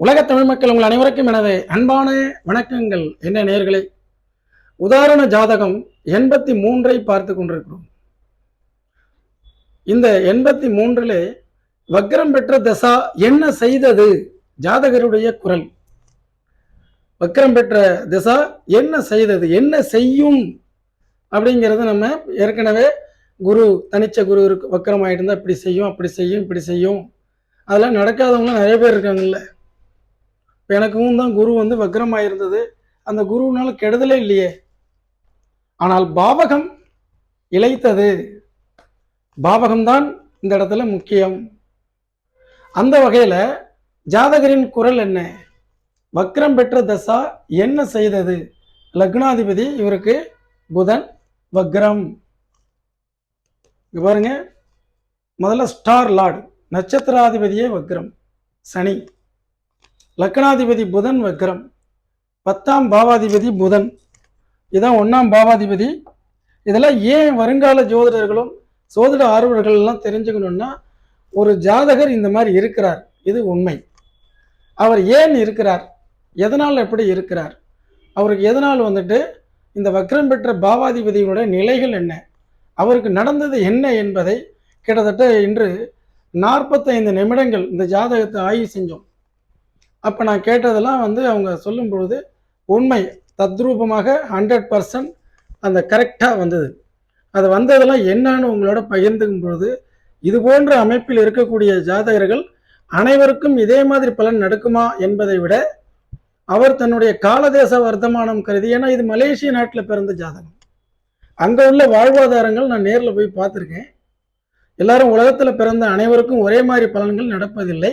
உலக தமிழ் மக்கள் உங்கள் அனைவருக்கும் எனது அன்பான வணக்கங்கள். என்ன நேர்களே உதாரண ஜாதகம் எண்பத்தி மூன்றை பார்த்து கொண்டிருக்கிறோம். இந்த எண்பத்தி மூன்றிலே வக்ரம் பெற்ற தசா என்ன செய்தது? ஜாதகருடைய குரல். வக்ரம் பெற்ற திசா என்ன செய்தது? என்ன செய்யும்? அப்படிங்கிறது நம்ம ஏற்கனவே குரு தனிச்ச குரு இருக்கு வக்கரம் ஆகிட்டு இப்படி செய்யும் அப்படி செய்யும் இப்படி செய்யும். அதெல்லாம் நடக்காதவங்களும் நிறைய பேர் இருக்காங்கல்ல. எனக்கும் தான் குரு வந்து வக்ரம் அந்த குருவினால கெடுதலே இல்லையே. ஆனால் பாவகம் இழைத்தது. பாவகம்தான் இந்த இடத்துல முக்கியம். அந்த வகையில் ஜாதகரின் குரல் என்ன? வக்ரம் பெற்ற தசா என்ன செய்தது? லக்னாதிபதி இவருக்கு புதன் வக்ரம். பாருங்க. முதல்ல ஸ்டார் லார்டு நட்சத்திராதிபதியே வக்ரம் சனி. லக்னாதிபதி புதன் வக்ரம். பத்தாம் பாவாதிபதி புதன். இதான் ஒன்றாம் பாவாதிபதி. இதெல்லாம் ஏன் வருங்கால ஜோதிடர்களும் சோதிட ஆர்வலர்கள்லாம் தெரிஞ்சுக்கணும்னா ஒரு ஜாதகர் இந்த மாதிரி இருக்கிறார். இது உண்மை. அவர் ஏன் இருக்கிறார்? எதனால் எப்படி இருக்கிறார்? அவருக்கு எதனால் வந்துட்டு இந்த வக்ரம் பெற்ற பாவாதிபதியினுடைய நிலைகள் என்ன? அவருக்கு நடந்தது என்ன என்பதை கிட்டத்தட்ட இன்று நாற்பத்தைந்து நிமிடங்கள் இந்த ஜாதகத்தை ஆய்வு செஞ்சோம். அப்போ நான் கேட்டதெல்லாம் வந்து அவங்க சொல்லும் பொழுது உண்மை தத்ரூபமாக ஹண்ட்ரட் பர்சன்ட் அந்த கரெக்டாக வந்தது. அது வந்ததெல்லாம் என்னன்னு உங்களோட பகிர்ந்துக்கும் பொழுது இது போன்ற அமைப்பில் இருக்கக்கூடிய ஜாதகர்கள் அனைவருக்கும் இதே மாதிரி பலன் நடக்குமா என்பதை விட அவர் தன்னுடைய காலதேச வர்த்தமானம் கருதி ஏன்னா இது மலேசிய நாட்டில் பிறந்த ஜாதகம். அங்கே உள்ள வாழ்வாதாரங்கள் நான் நேரில் போய் பார்த்துருக்கேன். எல்லாரும் உலகத்தில் பிறந்த அனைவருக்கும் ஒரே மாதிரி பலன்கள் நடப்பதில்லை.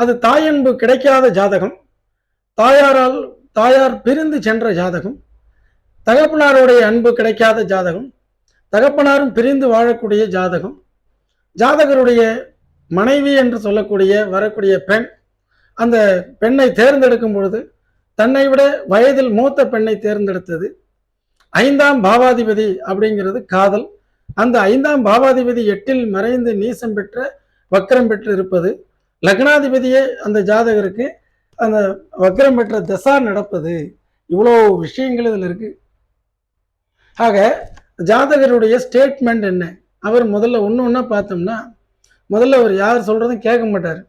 அது தாயன்பு கிடைக்காத ஜாதகம். தாயாரால் தாயார் பிரிந்து சென்ற ஜாதகம். தகப்பனாருடைய அன்பு கிடைக்காத ஜாதகம். தகப்பனாரும் பிரிந்து வாழக்கூடிய ஜாதகம். ஜாதகருடைய மனைவி என்று சொல்லக்கூடிய வரக்கூடிய பெண் அந்த பெண்ணை தேர்ந்தெடுக்கும் பொழுது தன்னை விட வயதில் மூத்த பெண்ணை தேர்ந்தெடுத்தது. ஐந்தாம் பாவாதிபதி அப்படிங்கிறது காதல். அந்த ஐந்தாம் பாவாதிபதி எட்டில் மறைந்து நீசம் பெற்ற வக்கரம் பெற்று இருப்பது லக்னாதிபதியே அந்த ஜாதகருக்கு அந்த வக்கரம் பெற்ற திசா நடப்பது. இவ்வளோ விஷயங்கள் இதில் இருக்கு. ஆக ஜாதகருடைய ஸ்டேட்மெண்ட் என்ன? அவர் முதல்ல ஒன்று ஒன்றா பார்த்தோம்னா முதல்ல அவர் யார் சொல்கிறதும் கேட்க மாட்டார்.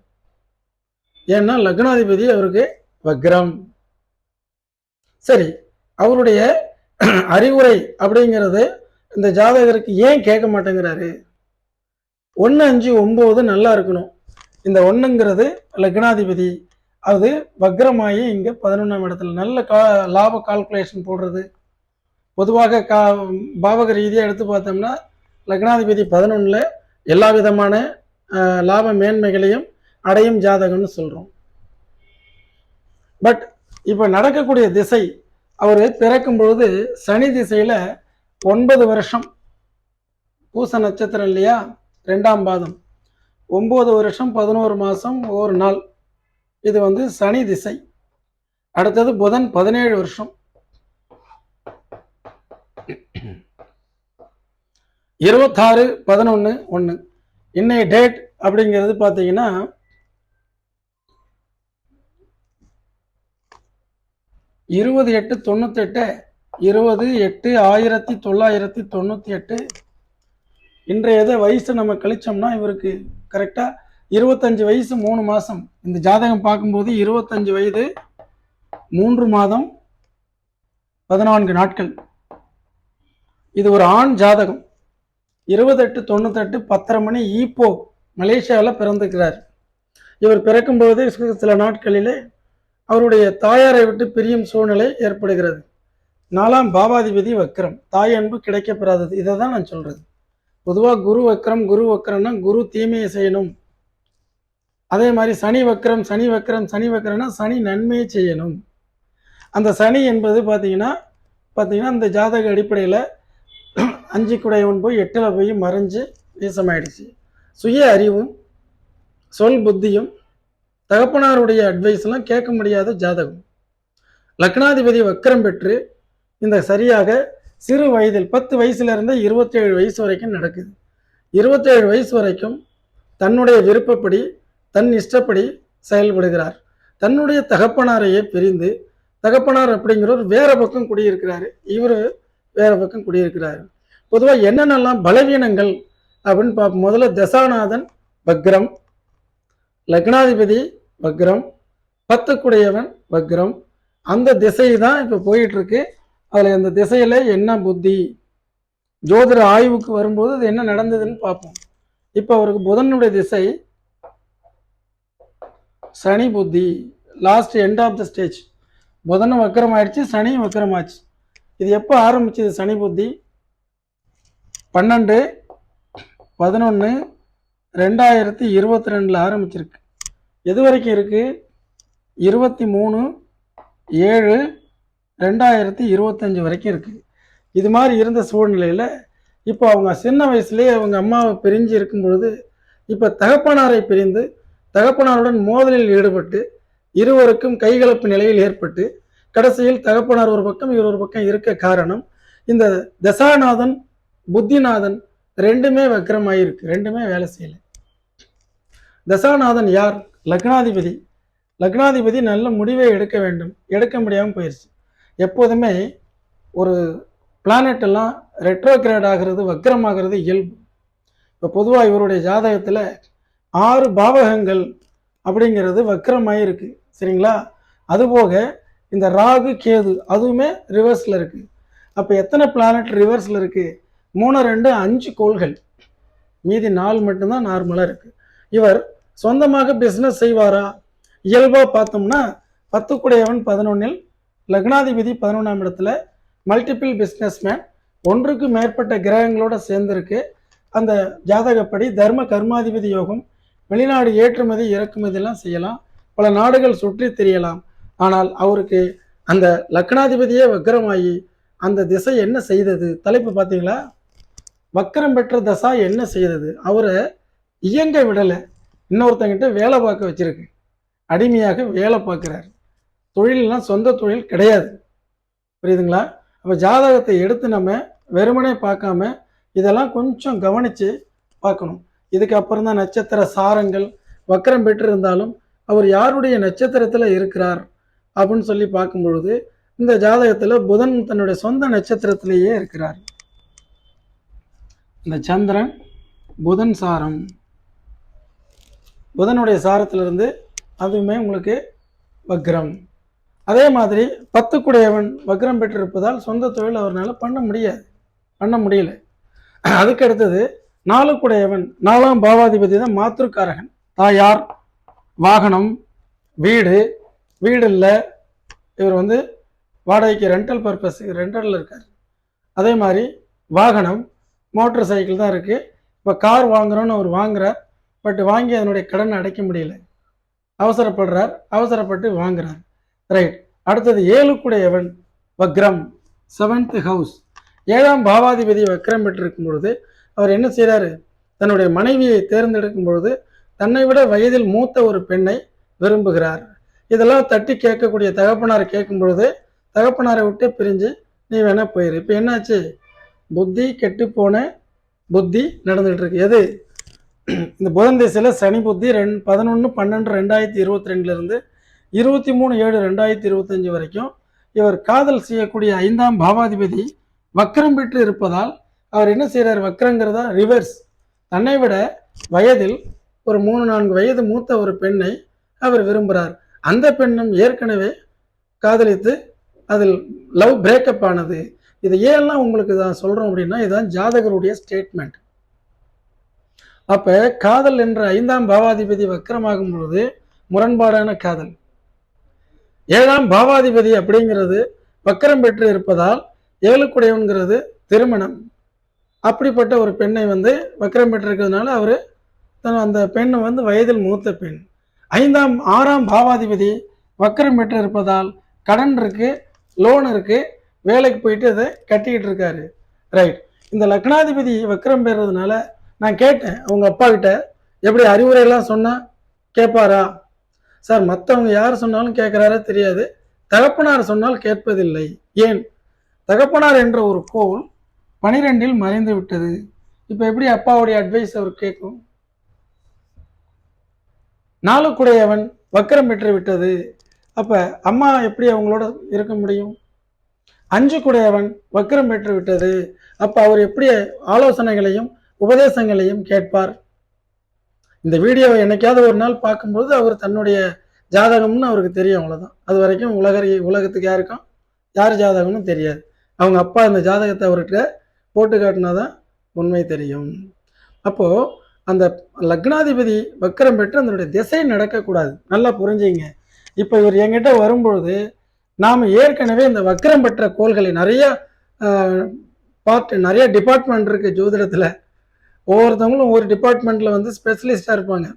ஏன்னா லக்னாதிபதி அவருக்கு வக்ரம். சரி அவருடைய அறிவுரை அப்படிங்கிறது இந்த ஜாதகருக்கு ஏன் கேட்க மாட்டேங்கிறாரு? ஒன்று அஞ்சு ஒம்பது நல்லா இருக்கணும். இந்த ஒன்றுங்கிறது லக்னாதிபதி அது வக்ரமாயி இங்கே பதினொன்றாம் இடத்துல நல்ல கா லாப கால்குலேஷன் போடுறது. பொதுவாக கா பாவக ரீதியாக எடுத்து பார்த்தோம்னா லக்னாதிபதி பதினொன்றில் எல்லா விதமான லாப மேன்மைகளையும் அடையும் ஜாதகம்னு சொல்கிறோம் பட் இப்போ நடக்கக்கூடிய திசை அவர் பிறக்கும் பொழுது சனி திசையில் ஒன்பது வருஷம். பூச நட்சத்திரம் இல்லையா? ரெண்டாம் பாதம். ஒம்பது வருஷம் பதினோரு மாதம் ஒரு நாள். இது வந்து சனி திசை. அடுத்தது புதன் பதினேழு வருஷம். இருபத்தாறு பதினொன்று ஒன்று இன்னைய டேட் அப்படிங்கிறது பார்த்தீங்கன்னா இருபது எட்டு தொண்ணூத்தெட்டு. இருபது எட்டு ஆயிரத்தி தொள்ளாயிரத்தி தொண்ணூற்றி எட்டு இன்றைய இதை வயசு நம்ம கழிச்சோம்னா இவருக்கு கரெக்டாக இருபத்தஞ்சு வயசு மூணு மாதம் இந்த ஜாதகம் பார்க்கும்போது இருபத்தஞ்சு வயது மூன்று மாதம் பதினான்கு நாட்கள். இது ஒரு ஆண் ஜாதகம். இருபத்தெட்டு தொண்ணூத்தெட்டு பத்தரை மணி ஈப்போ மலேசியாவில் பிறந்துக்கிறார் இவர் பிறக்கும்போது சில நாட்களிலே அவருடைய தாயாரை விட்டு பிரியும் சூழ்நிலை ஏற்படுகிறது. நாலாம் பாவாதிபதி வக்ரம். தாய் அன்பு கிடைக்கப்பெறாதது. இதை தான் நான் சொல்கிறது பொதுவாக குரு வக்ரம் குரு வக்ரம்னா குரு தீமையை செய்யணும். அதே மாதிரி சனி வக்ரம் சனி வக்ரம் சனி வக்ரம்னா சனி நன்மையை செய்யணும். அந்த சனி என்பது பார்த்தீங்கன்னா பார்த்திங்கன்னா இந்த ஜாதக அடிப்படையில் அஞ்சு குடையவன் போய் எட்டில் போய் மறைஞ்சு வீசமாயிடுச்சு சுய அறிவும் சொல் புத்தியும் தகப்பனாருடைய அட்வைஸ்லாம் கேட்க முடியாத ஜாதகம். லக்னாதிபதி வக்கரம் பெற்று இந்த சரியாக சிறு வயதில் பத்து வயசுலேருந்து இருபத்தேழு வயசு வரைக்கும் நடக்குது. இருபத்தேழு வயசு வரைக்கும் தன்னுடைய விருப்பப்படி தன் இஷ்டப்படி செயல்படுகிறார். தன்னுடைய தகப்பனாரையே பிரிந்து தகப்பனார் அப்படிங்கிறவர் வேற பக்கம் குடியிருக்கிறாரு இவர் வேற பக்கம் குடியிருக்கிறாரு. பொதுவாக என்னென்னலாம் பலவீனங்கள் அப்படின்னு பார்ப்போம் முதல்ல தசாநாதன் வக்ரம் லக்னாதிபதி வக்ரம் பத்துக்குடையவன் வக்ரம் அந்த திசை தான் இப்போ போயிட்டுருக்கு அதில் அந்த திசையில் என்ன புத்தி? ஜோதிட ஆய்வுக்கு வரும்போது அது என்ன நடந்ததுன்னு பார்ப்போம். இப்போ அவருக்கு புதனுடைய திசை சனி புத்தி. Last end of the stage புதனும் வக்கரம் ஆயிடுச்சு சனியும் வக்கரம் ஆச்சு இது எப்போ ஆரம்பிச்சது சனி புத்தி? பன்னெண்டு பதினொன்று ரெண்டாயிரத்தி இருபத்தி ரெண்டில் ஆரம்பிச்சிருக்கு. எது வரைக்கும் இருக்குது இருபத்தி மூணு ஏழு ரெண்டாயிரத்தி இருபத்தஞ்சி வரைக்கும் இருக்குது இது மாதிரி இருந்த சூழ்நிலையில் இப்போ அவங்க சின்ன வயசுலேயே அவங்க அம்மாவை பிரிஞ்சு இருக்கும் பொழுது இப்போ தகப்பனாரை பிரிந்து தகப்பனாருடன் மோதலில் ஈடுபட்டு இருவருக்கும் கைகலப்பு நிலையில் ஏற்பட்டு கடைசியில் தகப்பனார் ஒரு பக்கம் இவர் ஒரு பக்கம் இருக்க காரணம் இந்த தசாநாதன் புத்திநாதன் ரெண்டுமே வக்கரமாயிருக்கு ரெண்டுமே வேலை செய்யலை. தசாநாதன் யார்? லக்னாதிபதி. லக்னாதிபதி நல்ல முடிவை எடுக்க வேண்டும். எடுக்க முடியாமல் போயிடுச்சு எப்போதுமே ஒரு பிளானட் எல்லாம் ரெட்ரோகிரேட் ஆகிறது வக்ரமாகிறது இயல்பு. இப்போ பொதுவாக இவருடைய ஜாதகத்தில் ஆறு பாவகங்கள் அப்படிங்கிறது வக்ரமாகி இருக்குது சரிங்களா? அதுபோக இந்த ராகு கேது அதுவுமே ரிவர்ஸில் இருக்குது அப்போ எத்தனை பிளானட் ரிவர்ஸில் இருக்குது மூணு ரெண்டு அஞ்சு கோள்கள். மீதி நாலு மட்டும்தான் நார்மலாக இருக்குது இவர் சொந்தமாக பிஸ்னஸ் செய்வாரா? இயல்பாக பார்த்தோம்னா பத்துக்குடையவன் பதினொன்னில் லக்னாதிபதி பதினொன்றாம் இடத்துல மல்டிபிள் பிஸ்னஸ்மேன் ஒன்றுக்கு மேற்பட்ட கிரகங்களோட சேர்ந்துருக்கு. அந்த ஜாதகப்படி தர்ம கர்மாதிபதி யோகம் வெளிநாடு ஏற்றுமதி இறக்குமதியெல்லாம் செய்யலாம். பல நாடுகள் சுற்றி தெரியலாம். ஆனால் அவருக்கு அந்த லக்னாதிபதியே வக்கரமாகி அந்த திசை என்ன செய்தது? தலைப்பு பார்த்தீங்களா? வக்கரம் பெற்ற தசா என்ன செய்தது? அவரை இயங்க விடலை. இன்னொருத்தங்கிட்ட வேலை பார்க்க வச்சுருக்கு. அடிமையாக வேலை பார்க்குறாரு. தொழில்னா சொந்த தொழில் கிடையாது. புரியுதுங்களா? அப்போ ஜாதகத்தை எடுத்து நம்ம வெறுமனே பார்க்காம இதெல்லாம் கொஞ்சம் கவனித்து பார்க்கணும். இதுக்கப்புறம் தான் நட்சத்திர சாரங்கள் வக்கரம் பெற்றிருந்தாலும் அவர் யாருடைய நட்சத்திரத்தில் இருக்கிறார் அப்படின்னு சொல்லி பார்க்கும் பொழுது இந்த ஜாதகத்தில் புதன் தன்னுடைய சொந்த நட்சத்திரத்திலேயே இருக்கிறார். இந்த சந்திரன் புதன் சாரம். புதனுடைய சாரத்திலிருந்து அதுவுமே உங்களுக்கு வக்ரம். அதே மாதிரி பத்துக்குடையவன் வக்ரம் பெற்றிருப்பதால் சொந்த தொழில் அவரால் பண்ண முடியாது. பண்ண முடியல. அதுக்கு அடுத்தது நாலுக்குடையவன் நாலாம் பாவாதிபதி தான் மாத்திருக்காரகன் தாயார் வாகனம் வீடு வீடு இல்லை. இவர் வந்து வாடகைக்கு ரெண்டல் பர்பஸ் ரெண்டலில் இருக்கார். அதே மாதிரி வாகனம் மோட்டர் சைக்கிள் தான் இருக்குது இப்போ கார் வாங்குறோன்னு அவர் வாங்குறார். பட் வாங்கி அதனுடைய கடனை அடைக்க முடியல. அவசரப்படுறார். அவசரப்பட்டு வாங்குறார். ரைட் அடுத்தது ஏழுக்குடையவன் வக்ரம் செவன்த் ஹவுஸ் ஏழாம் பாவாதிபதி வக்ரம் பெற்றிருக்கும் பொழுது அவர் என்ன செய்கிறாரு தன்னுடைய மனைவியை தேர்ந்தெடுக்கும் பொழுது தன்னை விட வயதில் மூத்த ஒரு பெண்ணை விரும்புகிறார். இதெல்லாம் தட்டி கேட்கக்கூடிய தகப்பனாரை கேட்கும் பொழுது தகப்பனாரை விட்டு பிரிஞ்சு நீ வேணா போயிரு. இப்போ என்னாச்சு? புத்தி கெட்டு போன புத்தி நடந்துகிட்டு இருக்கு. எது? இந்த புதன் திசையில் சனி புத்தி ரெண் பதினொன்று பன்னெண்டு ரெண்டாயிரத்தி இருபத்தி ரெண்டுலேருந்து இருபத்தி மூணு ஏழு ரெண்டாயிரத்தி இருபத்தஞ்சு வரைக்கும் இவர் காதல் செய்யக்கூடிய ஐந்தாம் பாவாதிபதி வக்ரம் பெற்று இருப்பதால் அவர் என்ன செய்கிறார் வக்கரங்கிறதா ரிவர்ஸ் தன்னை விட வயதில் ஒரு மூணு நான்கு வயது மூத்த ஒரு பெண்ணை அவர் விரும்புகிறார் அந்த பெண்ணும் ஏற்கனவே காதலித்து அதில் லவ் பிரேக்கப் ஆனது. இதை ஏன்லாம் உங்களுக்கு தான் சொல்கிறோம் அப்படின்னா இதுதான் ஜாதகருடைய ஸ்டேட்மெண்ட் அப்போ காதல் என்ற ஐந்தாம் பாவாதிபதி வக்கரமாகும் பொழுது முரண்பாடான காதல். ஏழாம் பாவாதிபதி அப்படிங்கிறது வக்கரம் பெற்று இருப்பதால் ஏழுக்குடையவன்கிறது திருமணம். அப்படிப்பட்ட ஒரு பெண்ணை வந்து வக்கரம் பெற்றிருக்கிறதுனால அவர் தன் அந்த பெண் வந்து வயதில் மூத்த பெண். ஐந்தாம் ஆறாம் பாவாதிபதி வக்கரம் பெற்று இருப்பதால் கடன் இருக்குது லோன் இருக்குது வேலைக்கு போயிட்டு அதை கட்டிக்கிட்டு இருக்காரு. ரைட் இந்த லக்னாதிபதி வக்கரம் பெறுறதுனால நான் கேட்டேன் அவங்க அப்பா கிட்ட எப்படி அறிவுரையெல்லாம் சொன்னால் கேட்பாரா சார் மற்றவங்க யார் சொன்னாலும் கேட்குறாரா தெரியாது. தகப்பனார் சொன்னால் கேட்பதில்லை. ஏன்? தகப்பனார் என்ற ஒரு கோல் பனிரெண்டில் மறைந்து விட்டது. இப்போ எப்படி அப்பாவுடைய அட்வைஸ் அவர் கேட்கும்? நாளுக்குடையவன் வக்கரம் பெற்று விட்டது. அப்ப அம்மா எப்படி அவங்களோட இருக்க முடியும்? அஞ்சு குடையவன் வக்கரம் பெற்று விட்டது. அப்ப அவர் எப்படி ஆலோசனைகளையும் உபதேசங்களையும் கேட்பார்? இந்த வீடியோவை என்னைக்காவது ஒரு நாள் பார்க்கும்போது அவர் தன்னுடைய ஜாதகம்னு அவருக்கு தெரியும் அவ்வளோதான் அது வரைக்கும் உலக உலகத்துக்கு யாருக்கும் யார் ஜாதகம்னு தெரியாது. அவங்க அப்பா அந்த ஜாதகத்தை அவர்கிட்ட போட்டு காட்டினாதான் உண்மை தெரியும். அப்போது அந்த லக்னாதிபதி வக்கரம் பெற்று அதனுடைய திசை நடக்கக்கூடாது. நல்லா புரிஞ்சுங்க. இப்போ இவர் என்கிட்ட வரும்பொழுது நாம் ஏற்கனவே இந்த வக்கரம் பெற்ற கோள்களை நிறைய பார்ட் நிறைய டிபார்ட்மெண்ட் இருக்குது ஜோதிடத்தில். ஒவ்வொருத்தவங்களும் ஒவ்வொரு டிபார்ட்மெண்ட்டில் வந்து ஸ்பெஷலிஸ்டாக இருப்பாங்க.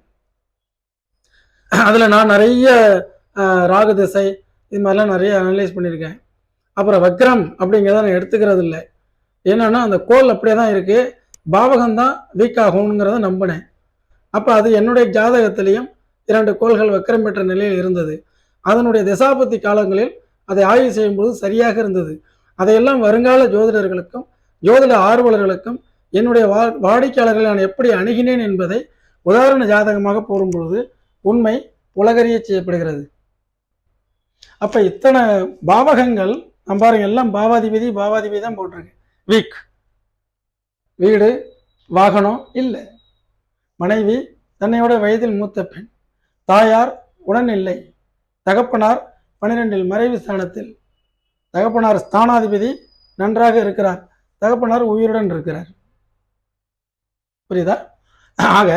அதில் நான் நிறைய ராகு திசை இது மாதிரிலாம் நிறைய அனலைஸ் பண்ணியிருக்கேன். அப்புறம் வக்ரம் அப்படிங்கிறத நான் எடுத்துக்கிறது இல்லை என்னென்னா அந்த கோல் அப்படியே தான் இருக்குது பாவகம் தான் வீக் ஆகுங்கிறத நம்பினேன். அப்போ அது என்னுடைய ஜாதகத்திலையும் இரண்டு கோள்கள் வக்கரம் பெற்ற நிலையில் இருந்தது. அதனுடைய திசாபத்தி காலங்களில் அதை ஆய்வு செய்யும்போது சரியாக இருந்தது. அதையெல்லாம் வருங்கால ஜோதிடர்களுக்கும் ஜோதிட ஆர்வலர்களுக்கும் என்னுடைய வா வாடிக்கையாளர்களை நான் எப்படி அணுகினேன் என்பதை உதாரண ஜாதகமாக போடும்பொழுது உண்மை உலகறிய செய்யப்படுகிறது. அப்போ இத்தனை பாவகங்கள் நம்ம பாருங்க எல்லாம் பாவாதிபதி பாவாதிபதி தான் போட்டிருக்கு. வீக். வீடு வாகனம் இல்லை. மனைவி தன்னையோட வயதில் மூத்த பெண். தாயார் உடன் இல்லை. தகப்பனார் பனிரெண்டில் மறைவு ஸ்தானத்தில். தகப்பனார் ஸ்தானாதிபதி நன்றாக இருக்கிறார். தகப்பனார் உயிருடன் இருக்கிறார். புரியுதா? ஆக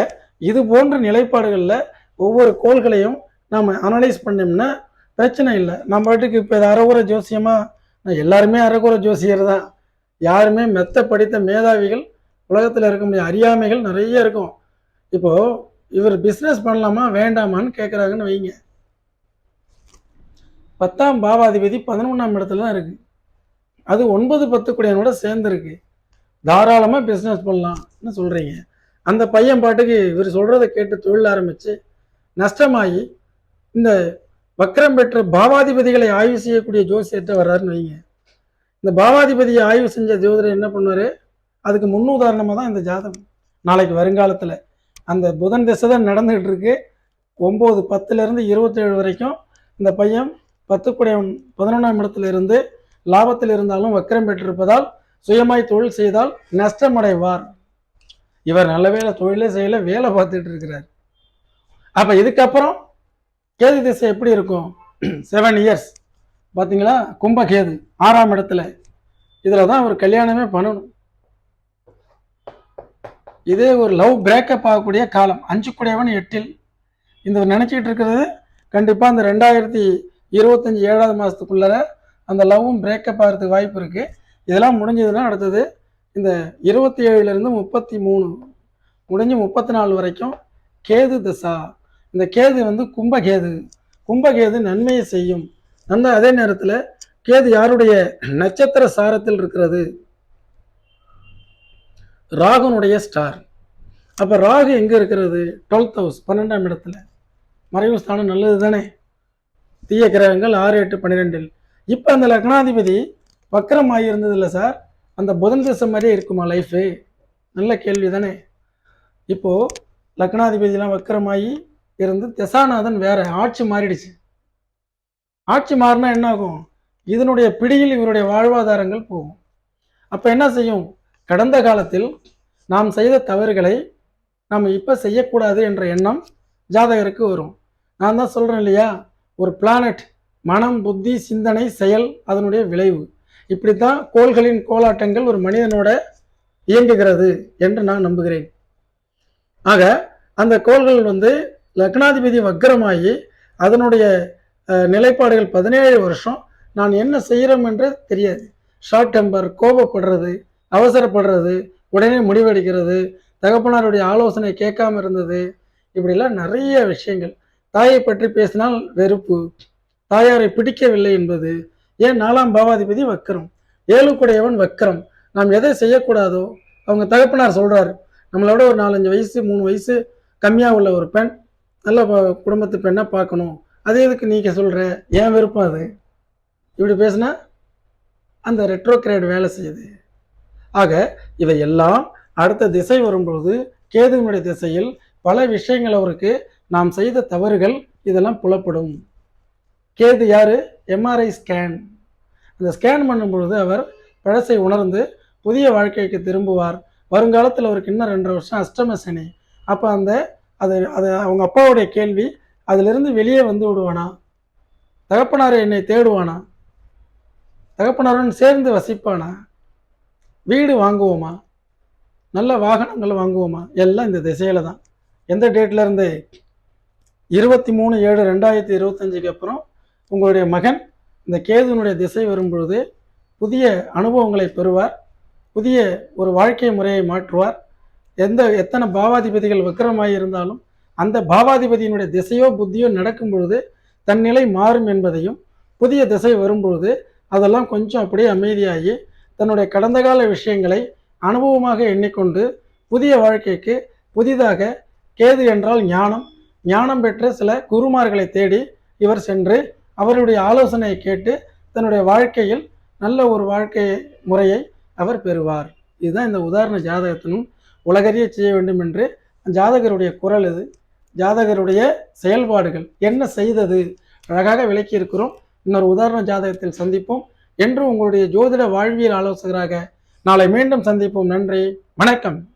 இது போன்ற நிலைப்பாடுகளில் ஒவ்வொரு கோள்களையும் நாம் அனலைஸ் பண்ணோம்னா பிரச்சனை இல்லை. நம்ம பாட்டுக்கு இப்போ இது அறகுற ஜோசியமாக எல்லாருமே அறகுற ஜோசியர் தான். யாருமே மெத்த படித்த மேதாவிகள் உலகத்தில் இருக்க அறியாமைகள் நிறைய இருக்கும். இப்போது இவர் பிஸ்னஸ் பண்ணலாமா வேண்டாமான்னு கேட்குறாங்கன்னு வைங்க. பத்தாம் பாவாதிபதி பதினொன்றாம் இடத்துல தான் இருக்குது அது ஒன்பது பத்து குடியனோட சேர்ந்துருக்கு. தாராளமாக பிஸ்னஸ் பண்ணலாம். பண்ணலாம்னு சொல்கிறீங்க அந்த பையன் பாட்டுக்கு இவர் சொல்கிறத கேட்டு தொழில் ஆரம்பித்து நஷ்டமாகி இந்த வக்கரம் பெற்ற பாவாதிபதிகளை ஆய்வு செய்யக்கூடிய ஜோசியத்தை வர்றாருன்னு வைங்க. இந்த பாவாதிபதியை ஆய்வு செஞ்ச ஜோதிடர் என்ன பண்ணுவார்? அதுக்கு முன்னுதாரணமாக தான் இந்த ஜாதகம். நாளைக்கு வருங்காலத்தில் அந்த புதன் திசை தான் நடந்துகிட்டு இருக்கு. ஒம்பது பத்துலேருந்து இருபத்தேழு வரைக்கும் இந்த பையன் பத்துக்குடையவன் பதினொன்றாம் இடத்துல இருந்து லாபத்தில் இருந்தாலும் வக்கரம் பெற்றிருப்பதால் சுயமாய் தொழில் செய்தால் நஷ்டமடைவார். இவர் நல்ல வேலை தொழிலே செய்யல வேலை பார்த்துட்டு இருக்கிறார். அப்போ இதுக்கப்புறம் கேது திசை எப்படி இருக்கும்? செவன் இயர்ஸ் பார்த்தீங்களா கும்பகேது ஆறாம் இடத்துல. இதில் தான் அவர் கல்யாணமே பண்ணணும். இதே ஒரு லவ் பிரேக்கப் ஆகக்கூடிய காலம். அஞ்சு குடையவன் எட்டில். இந்த நினச்சிக்கிட்டு இருக்கிறது கண்டிப்பாக அந்த ரெண்டாயிரத்தி இருபத்தஞ்சி ஏழாவது மாதத்துக்குள்ளார அந்த லவ்வும் பிரேக்கப் ஆகிறதுக்கு வாய்ப்பு இருக்குது இதெல்லாம் முடிஞ்சதுன்னா அடுத்தது இந்த இருபத்தி ஏழுலேருந்து முப்பத்தி மூணு முடிஞ்சு முப்பத்தி நாலு வரைக்கும் கேது திசா. இந்த கேது வந்து கும்பகேது. கும்பகேது நன்மையை செய்யும். அந்த அதே நேரத்தில் கேது யாருடைய நட்சத்திர சாரத்தில் இருக்கிறது? ராகுனுடைய ஸ்டார் அப்போ ராகு எங்கே இருக்கிறது? டுவெல்த் ஹவுஸ் பன்னெண்டாம் இடத்துல. மறைவு ஸ்தானம் நல்லது தானே தீய கிரகங்கள் ஆறு எட்டு பன்னிரெண்டில். இப்போ அந்த லக்னாதிபதி வக்கரம் ஆகியிருந்தது இல்லை சார் அந்த புதன் திசை மாதிரியே இருக்குமா லைஃபு நல்ல கேள்வி தானே இப்போது லக்னாதிபதியெலாம் வக்கரமாகி இருந்து திசாநாதன் வேற ஆட்சி மாறிடுச்சு. ஆட்சி மாறினா என்ன ஆகும் இதனுடைய பிடியில் இவருடைய வாழ்வாதாரங்கள் போகும். அப்போ என்ன செய்யும்? கடந்த காலத்தில் நாம் செய்த தவறுகளை நாம் இப்போ செய்யக்கூடாது என்ற எண்ணம் ஜாதகருக்கு வரும். நான் தான் சொல்கிறேன் இல்லையா? ஒரு பிளானட் மனம் புத்தி சிந்தனை செயல் அதனுடைய விளைவு. இப்படித்தான் கோள்களின் கோலாட்டங்கள் ஒரு மனிதனோட இயங்குகிறது என்று நான் நம்புகிறேன். ஆக அந்த கோள்கள் வந்து லக்னாதிபதி வக்கரமாகி அதனுடைய நிலைப்பாடுகள் பதினேழு வருஷம். நான் என்ன செய்கிறோம் என்று தெரியாது. ஷார்ட் டெம்பர் கோபப்படுறது அவசரப்படுறது உடனே முடிவெடுக்கிறது தகப்பனாருடைய ஆலோசனை கேட்காம இருந்தது இப்படிலாம் நிறைய விஷயங்கள். தாயை பற்றி பேசினால் வெறுப்பு. தாயாரை பிடிக்கவில்லை என்பது ஏன் நாலாம் பாவாதிபதி வக்கரம்? ஏழுக்குடையவன் வக்கரம். நாம் எதை செய்யக்கூடாதோ? அவங்க தகப்பனார் சொல்கிறார் நம்மளோட ஒரு நாலஞ்சு வயசு மூணு வயசு கம்மியாக உள்ள ஒரு பெண் நல்ல ப- குடும்பத்து பெண்ணை பார்க்கணும். அது எதுக்கு நீங்கள் சொல்கிற ஏன் விருப்பம் அது? இப்படி பேசினா அந்த ரெட்ரோக்ரேட் வேலை செய்யுது. ஆக இவையெல்லாம் அடுத்த திசை வரும்போது கேதுவினுடைய திசையில் பல விஷயங்கள் அவருக்கு நாம் செய்த தவறுகள் இதெல்லாம் புலப்படும். கேது யார்? எம்ஆர்ஐ ஸ்கேன் அந்த ஸ்கேன் பண்ணும்பொழுது அவர் பழசை உணர்ந்து புதிய வாழ்க்கைக்கு திரும்புவார். வருங்காலத்தில் அவருக்கு இன்னும் ரெண்டு வருஷம் அஷ்டம சனி. அப்போ அந்த அது அது அவங்க அப்பாவுடைய கேள்வி அதிலிருந்து வெளியே வந்து விடுவானா? தகப்பனார் என்னை தேடுவானா? தகப்பனாருடன் சேர்ந்து வசிப்பானா? வீடு வாங்குவோமா? நல்ல வாகனங்கள் வாங்குவோமா? எல்லாம் இந்த திசையில் தான். எந்த டேட்லருந்து இருபத்தி மூணு ஏழு ரெண்டாயிரத்தி இருபத்தஞ்சுக்கு அப்புறம் உங்களுடைய மகன் இந்த கேதுனுடைய திசை வரும்பொழுது புதிய அனுபவங்களை பெறுவார் புதிய ஒரு வாழ்க்கை முறையை மாற்றுவார். எந்த எத்தனை பாவாதிபதிகள் வக்கரமாக இருந்தாலும் அந்த பாவாதிபதியினுடைய திசையோ புத்தியோ நடக்கும் பொழுது தன் நிலை மாறும் என்பதையும் புதிய திசை வரும்பொழுது அதெல்லாம் கொஞ்சம் அப்படியே அமைதியாகி தன்னுடைய கடந்த கால விஷயங்களை அனுபவமாக எண்ணிக்கொண்டு புதிய வாழ்க்கைக்கு புதிதாக கேது என்றால் ஞானம். ஞானம் பெற்ற சில குருமார்களை தேடி இவர் சென்று அவருடைய ஆலோசனையை கேட்டு தன்னுடைய வாழ்க்கையில் நல்ல ஒரு வாழ்க்கை முறையை அவர் பெறுவார். இதுதான் இந்த உதாரண ஜாதகத்தினும் உலகறிய செய்ய வேண்டும் என்று ஜாதகருடைய குரல் இது. ஜாதகருடைய செயல்பாடுகள். என்ன செய்தது? அழகாக விளக்கி இருக்கிறோம். இன்னொரு உதாரண ஜாதகத்தில் சந்திப்போம். என்று உங்களுடைய ஜோதிட வாழ்வியல் ஆலோசகராக நாளை மீண்டும் சந்திப்போம். நன்றி. வணக்கம்.